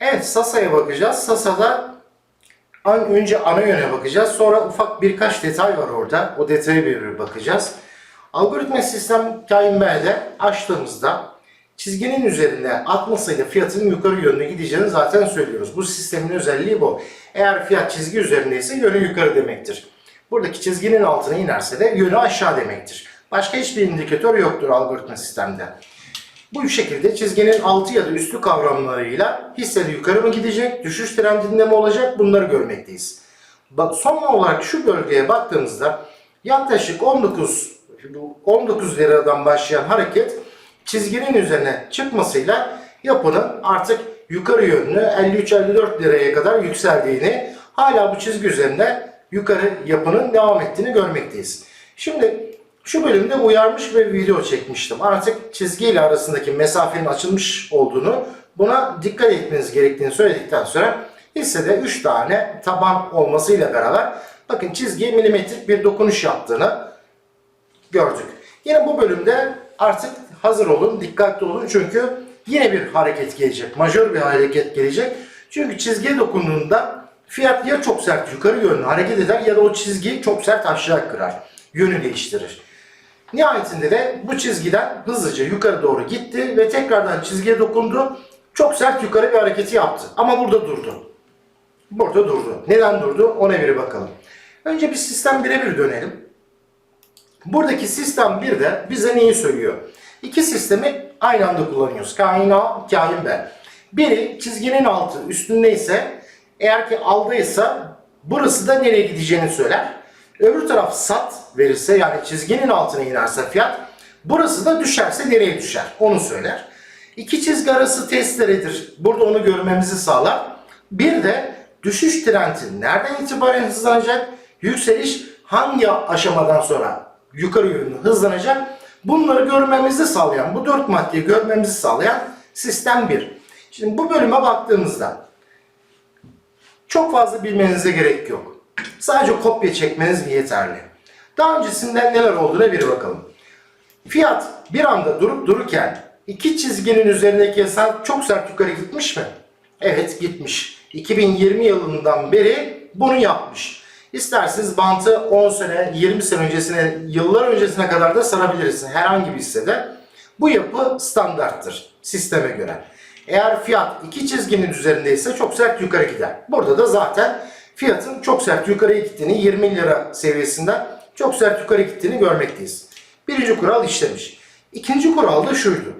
Evet Sasa'ya bakacağız. Sasa'da an, önce ana yöne bakacağız. Sonra ufak birkaç detay var orada. O detaya bir bakacağız. Algoritma sistem kain B'de açtığımızda çizginin üzerinde atmasıyla fiyatın yukarı yönüne gideceğini zaten söylüyoruz. Bu sistemin özelliği bu. Eğer fiyat çizgi üzerindeyse yönü yukarı demektir. Buradaki çizginin altına inerse de yönü aşağı demektir. Başka hiçbir indikatör yoktur algoritma sistemde. Bu şekilde çizginin altı ya da üstü kavramlarıyla hisseli yukarı mı gidecek, düşüş trendinde mi olacak bunları görmekteyiz. Bak son olarak şu bölgeye baktığımızda yaklaşık 19 19 liradan başlayan hareket çizginin üzerine çıkmasıyla yapının artık yukarı yönlü 53-54 liraya kadar yükseldiğini hala bu çizgi üzerinde yukarı yapının devam ettiğini görmekteyiz. Şimdi şu bölümde uyarmış ve video çekmiştim. Artık çizgi ile arasındaki mesafenin açılmış olduğunu, buna dikkat etmeniz gerektiğini söyledikten sonra hissede 3 tane taban olmasıyla beraber bakın çizgiye milimetrik bir dokunuş yaptığını gördük. Yine bu bölümde artık hazır olun, dikkatli olun çünkü yine bir hareket gelecek. Majör bir hareket gelecek. Çünkü çizgiye dokunduğunda fiyat ya çok sert yukarı yönlü hareket eder ya da o çizgiyi çok sert aşağı kırar. Yönü değiştirir. Nihayetinde de bu çizgiden hızlıca yukarı doğru gitti ve tekrardan çizgiye dokundu. Çok sert yukarı bir hareketi yaptı. Ama burada durdu. Burada durdu. Neden durdu? Ona bir bakalım. Önce bir sistem birebir dönelim. Buradaki sistem bir de bize neyi söylüyor? İki sistemi aynı anda kullanıyoruz. Kain A, kain B. Biri çizginin altı üstündeyse eğer ki aldıysa burası da nereye gideceğini söyler. Öbür taraf sat verirse yani çizginin altına inerse fiyat burası da düşerse nereye düşer onu söyler. İki çizgi arası testeredir. Burada onu görmemizi sağlar. Bir de düşüş trendi nereden itibaren hızlanacak? Yükseliş hangi aşamadan sonra yukarı yönlü hızlanacak? Bunları görmemizi sağlayan, bu dört maddeyi görmemizi sağlayan sistem 1. Şimdi bu bölüme baktığımızda çok fazla bilmenize gerek yok. Sadece kopya çekmeniz yeterli. Daha öncesinde neler olduğuna bir bakalım. Fiyat bir anda durup dururken iki çizginin üzerindeki hesap çok sert yukarı gitmiş mi? Evet gitmiş. 2020 yılından beri bunu yapmış. İsterseniz bantı 10 sene, 20 sene öncesine, yıllar öncesine kadar da sarabilirsiniz herhangi bir hissede. Bu yapı standarttır sisteme göre. Eğer fiyat iki çizginin üzerindeyse çok sert yukarı gider. Burada da zaten fiyatın çok sert yukarıya gittiğini 20 lira seviyesinden çok sert yukarı gittiğini görmekteyiz. Birinci kural işlemiş. İkinci kural da şuydu.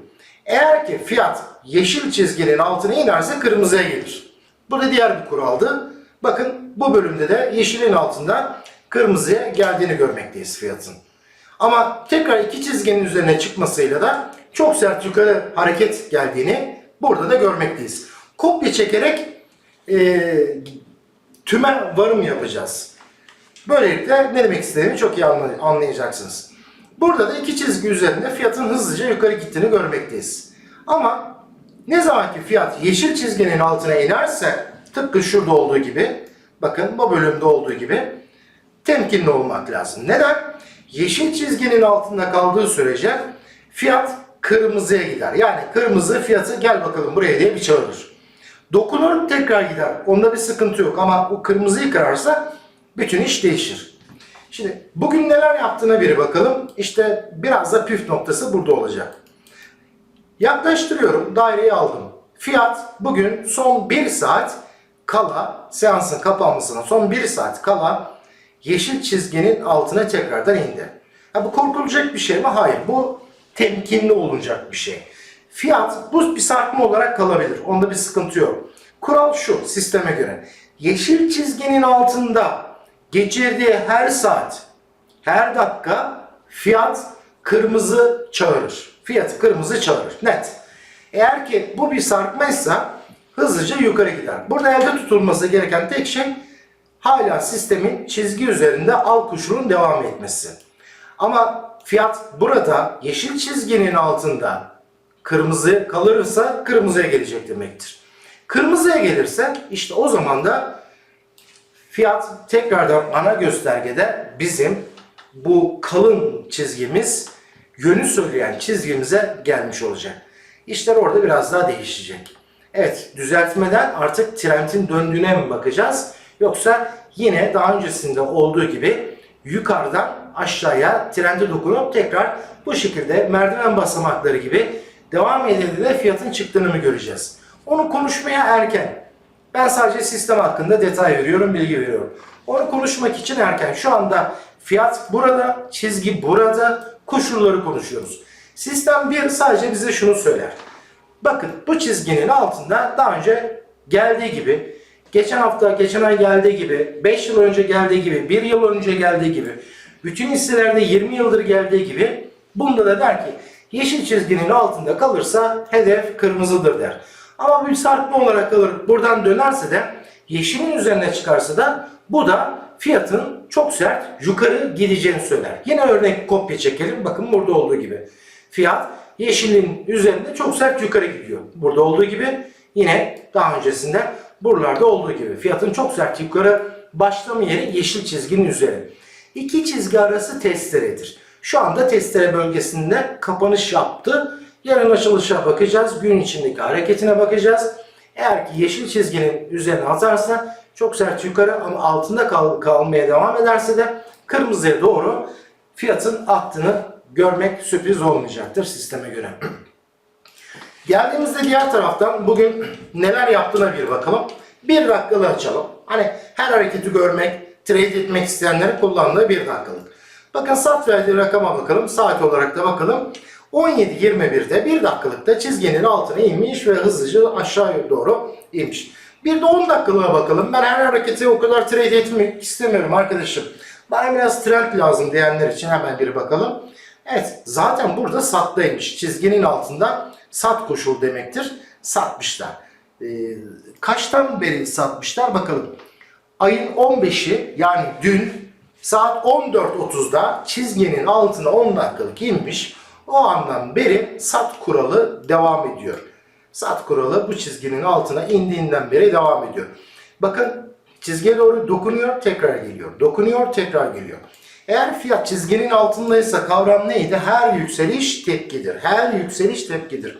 Eğer ki fiyat yeşil çizginin altına inerse kırmızıya gelir. Bu da diğer bir kuraldı. Bakın bu bölümde de yeşilin altında kırmızıya geldiğini görmekteyiz fiyatın. Ama tekrar iki çizginin üzerine çıkmasıyla da çok sert yukarı hareket geldiğini burada da görmekteyiz. Kopya çekerek eee tüme varım yapacağız. Böylelikle ne demek istediğimi çok iyi anlay- anlayacaksınız. Burada da iki çizgi üzerinde fiyatın hızlıca yukarı gittiğini görmekteyiz. Ama ne zaman ki fiyat yeşil çizginin altına inerse tıpkı şurada olduğu gibi bakın bu bölümde olduğu gibi temkinli olmak lazım. Neden? Yeşil çizginin altında kaldığı sürece fiyat kırmızıya gider. Yani kırmızı fiyatı gel bakalım buraya diye bir çağırır. Dokunur tekrar gider. Onda bir sıkıntı yok ama o kırmızıyı kırarsa bütün iş değişir. Şimdi bugün neler yaptığına bir bakalım. İşte biraz da püf noktası burada olacak. Yaklaştırıyorum. Daireyi aldım. Fiyat bugün son 1 saat kala seansın kapanmasına son 1 saat kala yeşil çizginin altına tekrardan indi. Ha, bu korkulacak bir şey mi? Hayır. Bu temkinli olacak bir şey. Fiyat bu bir sarkma olarak kalabilir. Onda bir sıkıntı yok. Kural şu sisteme göre. Yeşil çizginin altında geçirdiği her saat, her dakika fiyat kırmızı çağırır. Fiyatı kırmızı çağırır. Net. Eğer ki bu bir sarkmaysa hızlıca yukarı gider. Burada elde tutulması gereken tek şey hala sistemin çizgi üzerinde al kuşunun devam etmesi. Ama fiyat burada yeşil çizginin altında kırmızı kalırsa kırmızıya gelecek demektir. Kırmızıya gelirse işte o zaman da fiyat tekrardan ana göstergede bizim bu kalın çizgimiz yönü söyleyen çizgimize gelmiş olacak. İşler orada biraz daha değişecek. Evet düzeltmeden artık trendin döndüğüne mi bakacağız? Yoksa yine daha öncesinde olduğu gibi yukarıdan aşağıya trende dokunup tekrar bu şekilde merdiven basamakları gibi devam edildiğinde fiyatın çıktığını mı göreceğiz? Onu konuşmaya erken. Ben sadece sistem hakkında detay veriyorum, bilgi veriyorum. Onu konuşmak için erken. Şu anda fiyat burada, çizgi burada, koşulları konuşuyoruz. Sistem 1 sadece bize şunu söyler. Bakın bu çizginin altında daha önce geldiği gibi, geçen hafta, geçen ay geldiği gibi, 5 yıl önce geldiği gibi, 1 yıl önce geldiği gibi, bütün hisselerde 20 yıldır geldiği gibi, bunda da der ki yeşil çizginin altında kalırsa hedef kırmızıdır der. Ama bir sarkma olarak kalır, buradan dönerse de yeşilin üzerine çıkarsa da bu da fiyatın çok sert yukarı gideceğini söyler. Yine örnek kopya çekelim. Bakın burada olduğu gibi. Fiyat yeşilin üzerinde çok sert yukarı gidiyor. Burada olduğu gibi yine daha öncesinde buralarda olduğu gibi. Fiyatın çok sert yukarı başlama yeri yeşil çizginin üzeri. İki çizgi arası testeredir. Şu anda testere bölgesinde kapanış yaptı. Yarın açılışa bakacağız. Gün içindeki hareketine bakacağız. Eğer ki yeşil çizginin üzerine atarsa çok sert yukarı ama altında kal- kalmaya devam ederse de kırmızıya doğru fiyatın attığını görmek sürpriz olmayacaktır sisteme göre. Geldiğimizde diğer taraftan bugün neler yaptığına bir bakalım. Bir dakikalı açalım. Hani her hareketi görmek, trade etmek isteyenlerin kullandığı bir dakikalık. Bakın sat verdiği rakama bakalım. Saat olarak da bakalım. 17.21'de bir dakikalıkta çizginin altına inmiş ve hızlıca aşağıya doğru inmiş. Bir de 10 dakikalığına bakalım. Ben her hareketi o kadar trade etmek istemiyorum arkadaşım. Bana biraz trend lazım diyenler için hemen bir bakalım. Evet zaten burada sattaymış. Çizginin altında sat koşul demektir. Satmışlar. Ee, kaçtan beri satmışlar bakalım. Ayın 15'i yani dün saat 14.30'da çizginin altına 10 dakikalık inmiş. O andan beri sat kuralı devam ediyor. Sat kuralı bu çizginin altına indiğinden beri devam ediyor. Bakın çizgiye doğru dokunuyor tekrar geliyor. Dokunuyor tekrar geliyor. Eğer fiyat çizginin altındaysa kavram neydi? Her yükseliş tepkidir. Her yükseliş tepkidir.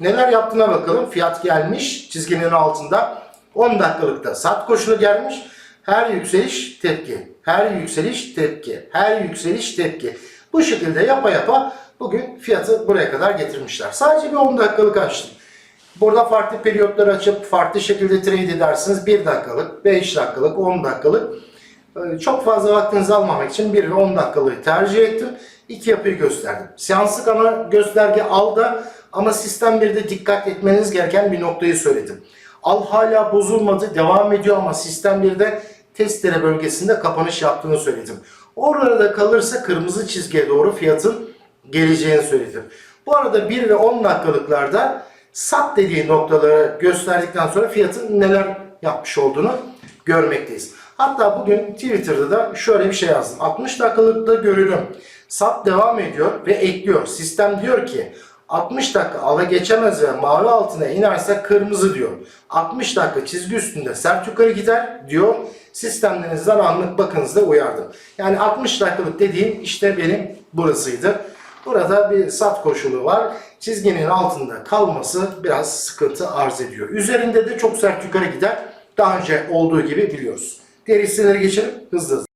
Neler yaptığına bakalım. Fiyat gelmiş çizginin altında 10 dakikalıkta sat koşulu gelmiş. Her yükseliş tepki. Her yükseliş tepki. Her yükseliş tepki. Bu şekilde yapa yapa bugün fiyatı buraya kadar getirmişler. Sadece bir 10 dakikalık açtım. Burada farklı periyotları açıp farklı şekilde trade edersiniz. 1 dakikalık, 5 dakikalık, 10 dakikalık. Ee, Çok fazla vaktinizi almamak için 1 ve 10 dakikalığı tercih ettim. İki yapıyı gösterdim. Seanslık ana gösterge alda ama sistem 1'de dikkat etmeniz gereken bir noktayı söyledim. Al hala bozulmadı, devam ediyor ama sistem 1'de testere bölgesinde kapanış yaptığını söyledim. Orada kalırsa kırmızı çizgiye doğru fiyatın geleceğini söyledim. Bu arada 1 ve 10 dakikalıklarda sat dediği noktaları gösterdikten sonra fiyatın neler yapmış olduğunu görmekteyiz. Hatta bugün Twitter'da da şöyle bir şey yazdım. 60 dakikalıkta görünüm. Sat devam ediyor ve ekliyor. Sistem diyor ki 60 dakika ala geçemez ve mavi altına inerse kırmızı diyor. 60 dakika çizgi üstünde sert yukarı gider diyor. Sistemlerinizden anlık bakınızda uyardım. Yani 60 dakikalık dediğim işte benim burasıydı. Burada bir sat koşulu var. Çizginin altında kalması biraz sıkıntı arz ediyor. Üzerinde de çok sert yukarı gider. Daha önce olduğu gibi biliyoruz. Diğer hisseleri geçelim hızlı hızlı.